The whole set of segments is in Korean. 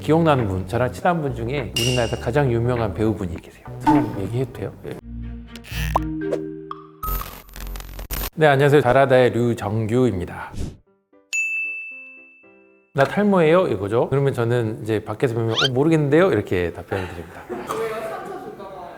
기억나는 분, 저랑 친한 분 중에 우리나라에서 가장 유명한 배우분이 계세요. 성함 얘기해도 돼요? 예. 네, 안녕하세요. 다라다의 류정규입니다. 나 탈모예요? 이거죠. 그러면 저는 이제 밖에서 보면 어, 모르겠는데요? 이렇게 답변을 드립니다.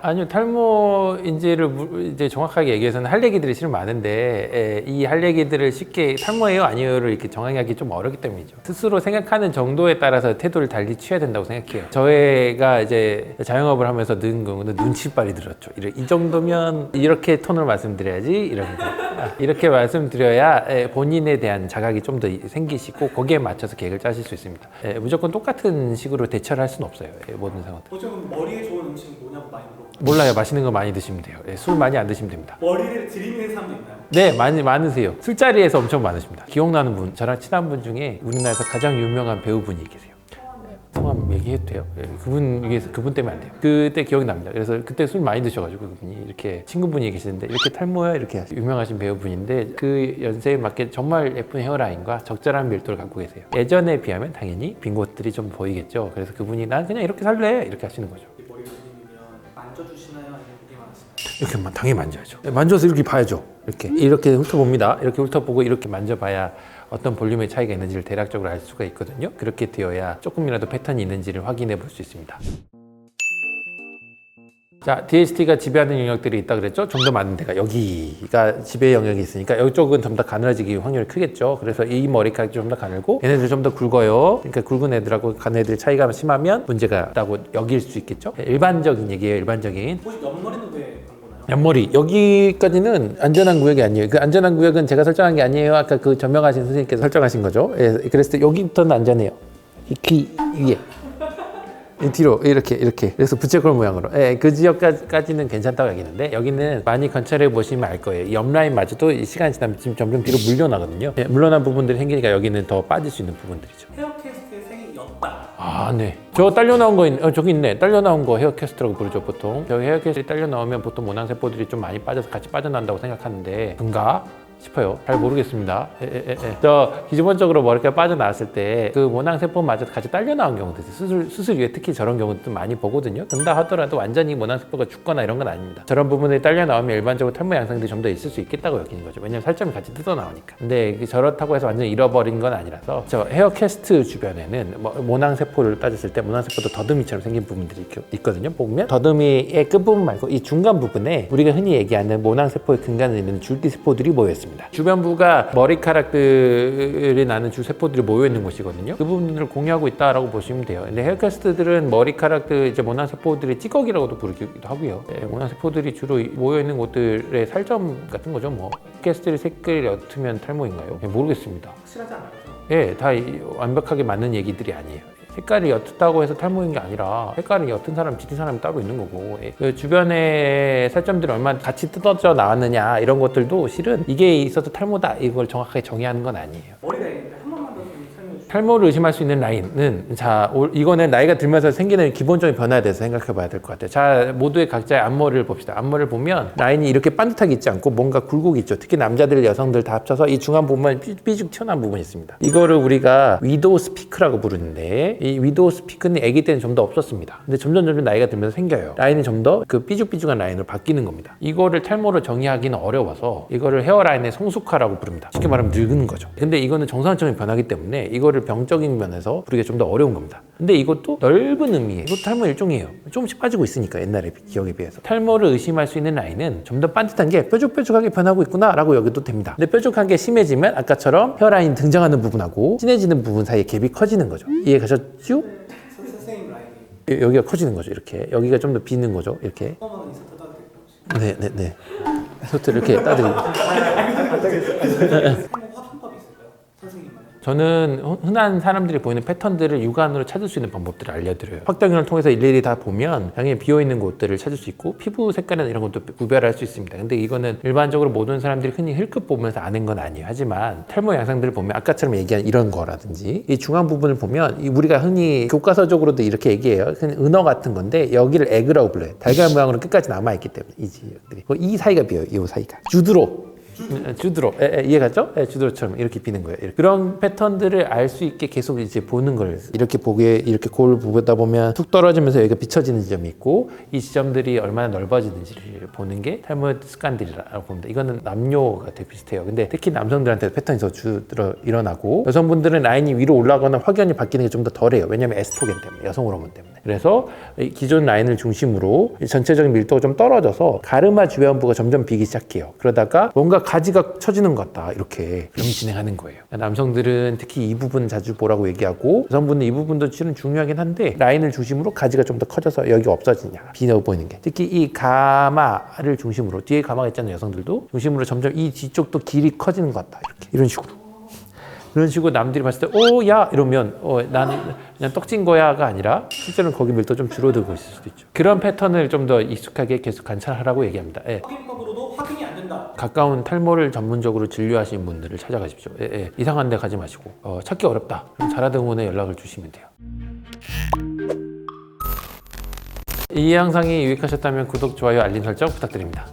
아니요 탈모인지를 무- 이제 정확하게 얘기해서는 할 얘기들이 실은 많은데 이 할 얘기들을 쉽게 탈모예요? 아니요를 이렇게 정하기 좀 어렵기 때문이죠. 스스로 생각하는 정도에 따라서 태도를 달리 취해야 된다고 생각해요. 저희가 이제 자영업을 하면서 는 경우는 눈치빨이 들었죠. 이 정도면 이렇게 톤으로 말씀드려야지 이런 거. 아, 이렇게 말씀드려야 에, 본인에 대한 자각이 좀 더 생기시고 거기에 맞춰서 계획을 짜실 수 있습니다 에, 무조건 똑같은 식으로 대처를 할 수는 없어요 에, 모든 상황 보통 머리에 좋은 음식 뭐냐고 많이 물어봐요. 몰라요. 맛있는 거 많이 드시면 돼요. 예, 술 많이 안 드시면 됩니다. 머리를 들이미는 사람도 있나요? 네, 많이 많으세요. 술자리에서 엄청 많으십니다. 기억나는 분, 저랑 친한 분 중에 우리나라에서 가장 유명한 배우분이 계세요. 성함 얘기해도 돼요? 예, 그분 위해서 그분 때문에 안 돼요. 그때 기억이 납니다. 그래서 그때 술 많이 드셔가지고 그분이 이렇게 친구분이 계시는데 이렇게 탈모야 이렇게 유명하신 배우분인데 그 연세에 맞게 정말 예쁜 헤어라인과 적절한 밀도를 갖고 계세요. 예전에 비하면 당연히 빈 곳들이 좀 보이겠죠. 그래서 그분이 난 그냥 이렇게 살래 이렇게 하시는 거죠. 이 머리를 들이미면 만져주시나요? 아니면 보기만 하시나요? 이렇게 만- 당연히 만져야죠. 네, 만져서 이렇게 봐야죠. 이렇게 이렇게 훑어봅니다. 이렇게 훑어보고 이렇게 만져봐야 어떤 볼륨의 차이가 있는지를 대략적으로 알 수가 있거든요. 그렇게 되어야 조금이라도 패턴이 있는지를 확인해 볼 수 있습니다. 자, DHT가 지배하는 영역들이 있다 그랬죠? 좀 더 많은 데가 여기가 지배 영역이 있으니까 이쪽은 좀 더 가늘어지기 확률이 크겠죠. 그래서 이 머리카락이 좀 더 가늘고 얘네들 좀 더 굵어요. 그러니까 굵은 애들하고 가늘 애들 차이가 심하면 문제가 있다고 여길 수 있겠죠. 일반적인 얘기예요. 일반적인. 혹시 옆머리는? 옆머리 여기까지는 안전한 구역이 아니에요. 그 안전한 구역은 제가 설정한 게 아니에요. 아까 그 전명하신 선생님께서 설정하신 거죠. 예, 그랬을 때 여기부터는 안전해요. 이귀 위에 이 뒤로 이렇게 이렇게 그래서 부채꼴 모양으로 예, 그 지역까지는 괜찮다고 얘기했는데 여기는 많이 관찰해 보시면 알 거예요. 이 옆라인마저도 이 시간이 지나면 지금 점점 뒤로 물려나거든요. 예, 물러난 부분들이 생기니까 여기는 더 빠질 수 있는 부분들이죠. 였다. 아, 네. 저 딸려 나온 거 있, 어, 저기 있네. 딸려 나온 거 헤어캐스트라고 부르죠, 보통. 저기 헤어캐스트이 딸려 나오면 보통 모낭세포들이 좀 많이 빠져서 같이 빠져난다고 생각하는데, 그런가? 싶어요. 잘 모르겠습니다. 에, 에, 에, 에. 저 기본적으로 머리가 빠져나왔을 때 그 모낭세포마저 같이 딸려 나온 경우도 있어요. 수술, 수술 이후에 특히 저런 경우도 많이 보거든요. 근다 하더라도 완전히 모낭세포가 죽거나 이런 건 아닙니다. 저런 부분이 딸려 나오면 일반적으로 탈모 양상들이 좀 더 있을 수 있겠다고 여기는 거죠. 왜냐면 살점이 같이 뜯어 나오니까. 근데 저렇다고 해서 완전히 잃어버린 건 아니라서 저 헤어 캐스트 주변에는 뭐 모낭세포를 따졌을 때 모낭세포도 더듬이처럼 생긴 부분들이 있- 있거든요. 보면 더듬이의 끝부분 말고 이 중간 부분에 우리가 흔히 얘기하는 모낭세포의 근간에 있는 줄기세포들이 모여 있습니다. 주변부가 머리카락들이 나는 주세포들이 모여 있는 곳이거든요. 그 부분들을 공유하고 있다라고 보시면 돼요. 근데 헤어캐스트들은 머리카락들 이제 모낭세포들의 찌꺼기라고도 부르기도 하고요. 네, 모낭세포들이 주로 모여 있는 곳들의 살점 같은 거죠. 뭐 헤어캐스트를 색깔이 옅으면 탈모인가요? 네, 모르겠습니다. 확실하지 않아요? 예, 다 이- 완벽하게 맞는 얘기들이 아니에요. 색깔이 옅다고 해서 탈모인 게 아니라 색깔이 옅은 사람, 짙은 사람이 따로 있는 거고 예, 그 주변에 살점들이 얼마나 같이 뜯어져 나왔느냐 이런 것들도 실은 이게 있어서 탈모다 이걸 정확하게 정의하는 건 아니에요. 머리가 탈모를 의심할 수 있는 라인은 자 올- 이거는 나이가 들면서 생기는 기본적인 변화에 대해서 생각해 봐야 될 것 같아요. 자 모두의 각자의 앞머리를 봅시다. 앞머리를 보면 라인이 이렇게 반듯하게 있지 않고 뭔가 굴곡이 있죠. 특히 남자들 여성들 다 합쳐서 이 중간 부분에 삐- 삐죽 튀어나온 부분이 있습니다. 이거를 우리가 위도우 스피크라고 부르는데 이 위도우 스피크는 아기 때는 좀 더 없었습니다. 근데 점점 점점 나이가 들면서 생겨요. 라인이 좀 더 그 삐죽삐죽한 라인으로 바뀌는 겁니다. 이거를 탈모를 정의하기는 어려워서 이거를 헤어라인의 성숙화라고 부릅니다. 쉽게 말하면 늙는 거죠. 근데 이거는 정상적인 변화기 때문에 이거를 병적인 면에서 부르기가 좀더 어려운 겁니다. 근데 이것도 넓은 의미에 이것도 탈모 일종이에요. 조금씩 빠지고 있으니까 옛날에 비- 기억에 비해서 탈모를 의심할 수 있는 라인은 좀 더 반듯한 게 뾰족뾰족하게 변하고 있구나라고 여겨도 됩니다. 근데 뾰족한 게 심해지면 아까처럼 헤어라인 등장하는 부분하고 진해지는 부분 사이에 갭이 커지는 거죠. 이해 가셨죠? 여기가 커지는 거죠. 이렇게 여기가 좀 더 비는 거죠. 이렇게 처음으로 인사 더 따도 될까요? 네, 네, 네. 소트 이렇게 따드리고. 저는 흔- 흔한 사람들이 보이는 패턴들을 육안으로 찾을 수 있는 방법들을 알려드려요. 확장기를 통해서 일일이 다 보면 당연히 비어있는 곳들을 찾을 수 있고 피부 색깔이나 이런 것도 구별할 수 있습니다. 근데 이거는 일반적으로 모든 사람들이 흔히 힐끗 보면서 아는 건 아니에요. 하지만 탈모 양상들을 보면 아까처럼 얘기한 이런 거라든지 이 중앙 부분을 보면 이 우리가 흔히 교과서적으로도 이렇게 얘기해요. 은어 같은 건데 여기를 에그라고 불러요. 달걀 모양으로 끝까지 남아있기 때문에 이 지역들이 이 사이가 비어요. 이 사이가 주드로 음, 주드로 에, 에, 이해가죠? 에, 주드로처럼 이렇게 비는 거예요. 이렇게. 그런 패턴들을 알 수 있게 계속 이제 보는 걸 이렇게 보게 이렇게 거울 보다 보면 툭 떨어지면서 여기가 비춰지는 지점이 있고 이 지점들이 얼마나 넓어지는지를 보는 게 탈모 습관들이라고 봅니다. 이거는 남녀가 되게 비슷해요. 근데 특히 남성들한테 패턴이 더 주들어 일어나고 여성분들은 라인이 위로 올라가거나 확연히 바뀌는 게 좀 더 덜해요. 왜냐하면 에스트로겐 때문에 여성 호르몬 때문에. 그래서 이 기존 라인을 중심으로 이 전체적인 밀도가 좀 떨어져서 가르마 주변부가 점점 비기 시작해요. 그러다가 뭔가 가지가 처지는 것 같다. 이렇게 그럼 진행하는 거예요. 남성들은 특히 이 부분 자주 보라고 얘기하고 여성분은 이 부분도 실은 중요하긴 한데 라인을 중심으로 가지가 좀 더 커져서 여기 없어지냐 비어 보이는 게. 특히 이 가마를 중심으로 뒤에 가마가 있잖아요 여성들도. 중심으로 점점 이 뒤쪽도 길이 커지는 것 같다. 이렇게. 이런 식으로 그런 식으로 남들이 봤을 때, 오, 야! 이러면, 어, 나는 그냥 떡진 거야가 아니라, 실제로는 거기 밀도 좀 줄어들고 있을 수도 있죠. 그런 패턴을 좀 더 익숙하게 계속 관찰하라고 얘기합니다. 예. 확인법으로도 확인이 안 된다. 가까운 탈모를 전문적으로 진료하시는 분들을 찾아가십시오. 예, 예. 이상한 데 가지 마시고, 어, 찾기 어렵다. 그럼 자라등원에 연락을 주시면 돼요. 이 영상이 유익하셨다면 구독, 좋아요, 알림 설정 부탁드립니다.